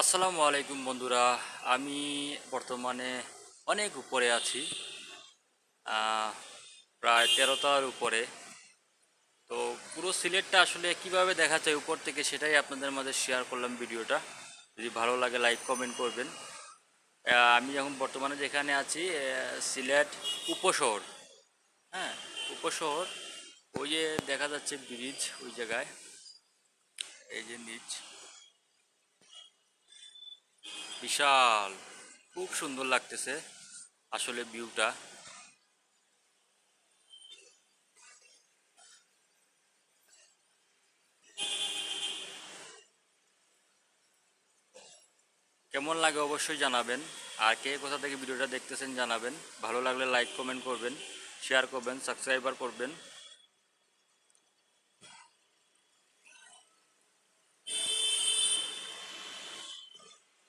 আসসালামু আলাইকুম বন্ধুরা, আমি বর্তমানে অনেক উপরে আছি প্রায় তেরোটার উপরে। তো পুরো সিলেটটা আসলে কীভাবে দেখা যায় উপর থেকে সেটাই আপনাদের মাঝে শেয়ার করলাম ভিডিওটা। যদি ভালো লাগে লাইক কমেন্ট করবেন। আমি এখন বর্তমানে যেখানে আছি সিলেট উপশহর। হ্যাঁ উপশহর, ওই যে দেখা যাচ্ছে ব্রিজ ওই জায়গায়। এই যে নিচ বিশাল। খুব সুন্দর লাগতেছে আসলে ভিউটা কেমন লাগে অবশ্যই জানাবেন। আর কে কোথা থেকে ভিডিওটা দেখতেছেন জানাবেন। ভালো লাগলে লাইক কমেন্ট করবেন শেয়ার করবেন সাবস্ক্রাইবার করবেন।